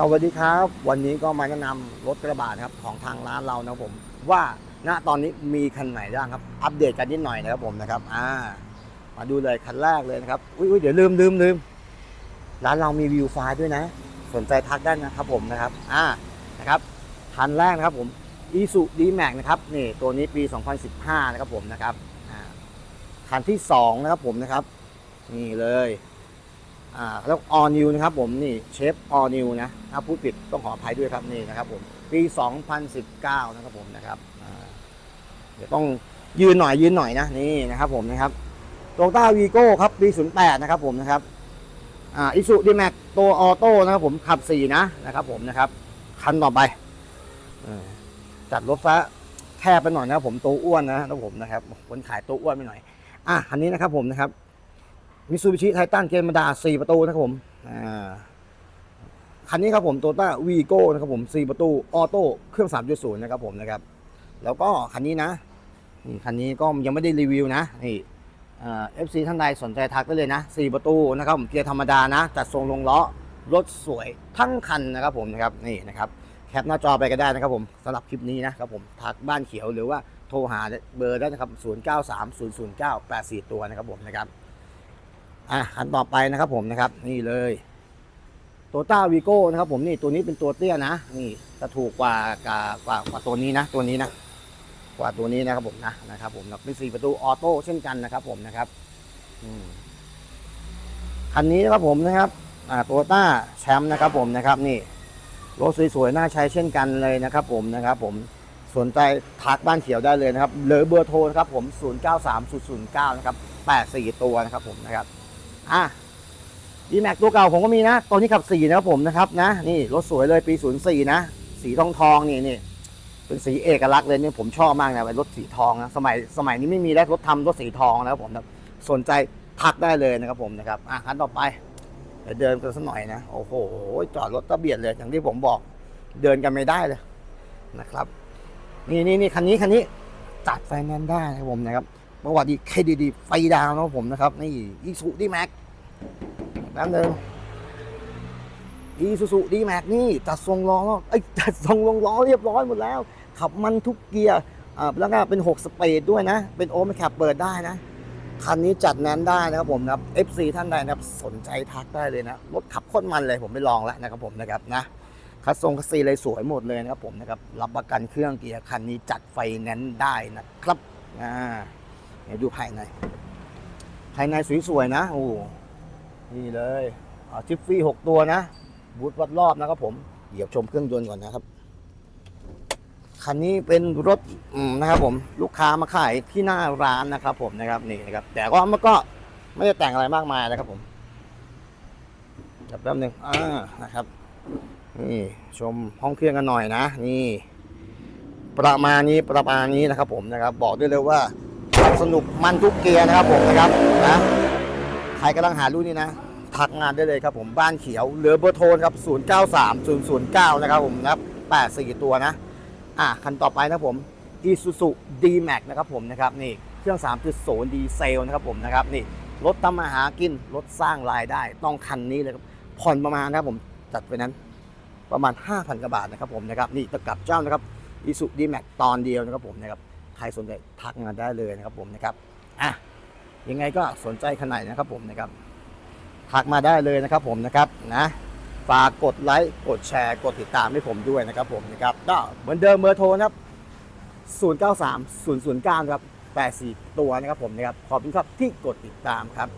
สวัสดีครับ วันนี้ก็มาแนะนำรถกระบะนะครับของทางร้านเรานะผมว่าณตอนนี้มีคันไหนบ้างครับ อัปเดตกันนิดหน่อยนะครับผมนะครับอ่ามาดูเลยคันแรกเลยนะครับอุ้ยเดี๋ยวลืมลืมลืมร้านเรามีวิวไฟล์ด้วยนะ สนใจทักได้นะครับผมนะครับอ่านะครับคันแรกนะครับผมอีสุดีแม็กนะครับนี่ตัวนี้ปี 2015 นะครับผมนะครับอ่าคันที่สองนะครับผมนะครับนี่เลย อ่าแล้วออนิวนะครับผมนี่เชฟออนิวนะถ้าพูดผิดต้องขออภัยด้วยครับนี่นะครับผมปี 2019 นะครับผมนะครับเดี๋ยวต้องยืนหน่อยยืนหน่อยนะนี่นะครับผมนะครับโตต้าวีโก้ครับปี 08 นะครับผมนะครับอ่าอิสุดีแม็กตัวออโต้นะครับผมขับ 4 นะนะครับผมนะครับคันต่อไปอจัดรถฟ้าแคบไปหน่อยนะครับผมตัวอ้วนนะครับผมนะครับคนขายตัวอ้วนไปหน่อยอะคันนี้นะครับผมนะครับ มิซูบิชิไททันเกมมาดา4ประตูนะครับผมอ่าคันนี้ครับผมโตต้าวีโก้นะครับผม4ประตูออโต้เครื่อง3.0นย์นะครับผมนะครับ แล้วก็คันนี้นะนี่คันนี้ก็ยังไม่ได้รีวิวนะนี่เอฟซีท่านใดสนใจทักได้เลยนะ4ประตูนะครับผมเกียร์ธรรมดานะจัดทรงลงล้อรถสวยทั้งคันนะครับผมนะครับนี่นะครับแคปหน้าจอไปก็ได้นะครับผมสำหรับคลิปนี้นะครับผมทักบ้านเขียวหรือว่าโทรหาเบอร์ได้นะครับ 09300984 ตัวนะครับผมนะครับ อะคันต่อไปนะครับผมนะครับ นี่เลยโตต้าวีโก้นะครับ ผมนี่ตัวนี้เป็นตัวเตี้ยนะ นี่จะถูกกว่ากว่ากว่ากว่าตัวนี้นะ ตัวนี้นะ กว่าตัวนี้นะครับผมนะนะครับ ผมเป็นสี่ประตูออโต้เช่นกันนะครับ ผมนะครับคันนี้นะครับผมนะครับอ่าโตต้าแชมป์นะครับ ผมนะครับ นี่รถสวยๆน่าใช้เช่นกันเลยนะครับ ผมนะครับ ผมสนใจทักบ้านเขียวได้เลยนะครับเหลือเบอร์โทรนะครับผม 093009 นะครับ 84 ตัวนะครับผมนะครับ อะดีแม็กตัวเก่าผมก็มีนะ ตอนนี้ขับ4นะครับผมนะครับนะ นี่รถสวยเลยปี04นย์สี่นะ สีทองทองนี่นี่เป็นสีเอกลักษณ์เลยเนี่ยผมชอบมากนะเป็นรถสีทองนะสมัยสมัยนี้ไม่มีแล้วรถทำรถสีทองนะครับผมนะสนใจทักได้เลยนะครับผมนะครับอะคันต่อไปเดินกันสักหน่อยนะ โอ้โห จอดรถตะเบียดเลย อย่างที่ผมบอกเดินกันไม่ได้เลยนะครับ นี่นี่นี่คันนี้คันนี้จัดไฟแนนซ์ได้นะครับผมนะครับ ประวัติเครดิตดีไฟดาวนะครับผมนะครับ นี่อีซูดีแม็กแป๊บนึงอีซูซูดีแม็กนี่จัดทรงล้อไอ้จัดทรงลงล้อเรียบร้อยหมดแล้ว ขับมันทุกเกียร์อ่าแล้วก็เป็น 6 สเปดด้วยนะ เป็นโอเมแคปเปิดได้นะ คันนี้จัดแนนได้นะครับผมนะครับ FC ท่านใดนะครับ สนใจทักได้เลยนะ รถขับคตรมันเลยผมไปลองแล้วนะครับผมนะครับนะคัสทรงคัสซีเลยสวยหมดเลยนะครับผมนะครับ รับประกันเครื่องเกียร์คันนี้จัดไฟแนนซ์ได้นะครับอ่า เดี๋ยวดูภายใน ภายในสวยๆนะ โอ้นี่เลยทิฟฟี่หกตัวนะ บูทวัดรอบนะครับผม เดี๋ยวชมเครื่องยนต์ก่อนนะครับ คันนี้เป็นรถนะครับผม ลูกค้ามาขายที่หน้าร้านนะครับ ผมนะครับนี่นะครับ แต่ก็มันก็ไม่ได้แต่งอะไรมากมายนะครับผมเดี๋ยวแป๊บหนึงอ่านะครับ นี่ชมห้องเครื่องกันหน่อยนะ นี่ ประมาณนี้ประมาณนี้นะครับ ผมนะครับ บอกได้เลยว่า สนุกมันทุกเกียร์นะครับผมนะครับนะใครกำลังหารุ่นนี้นะทักงานได้เลยครับผมบ้านเขียวเหลือเบอร์โทรครับ 093009 นะครับผมนะครับ84 ตัวนะอะคันต่อไปนะผม Isuzu D-Max นะครับผมนะครับนี่เครื่อง 3.0 ดีเซลนะครับผมนะครับนี่รถทำมาหากินรถสร้างรายได้ ต้องคันนี้เลยครับผ่อนประมาณนะครับผมจัดไปนั้นประมาณ 5,000กว่าบาทนะครับผมนะครับนี่ตะกับเจ้านะครับอิสุดีแม็กตอนเดียวนะครับผมนะครับ ใครสนใจทักมาได้เลยนะครับผมนะครับอะยังไงก็สนใจขนาดนะครับผมนะครับทักมาได้เลยนะครับผมนะครับนะฝากกดไลค์กดแชร์กดติดตามให้ผมด้วยนะครับผมนะครับก็เหมือนเดิมเบอร์โทรนะครับ 093 009นะครับ84 ตัวนะครับผมนะครับขอบคุณครับที่กดติดตามครับ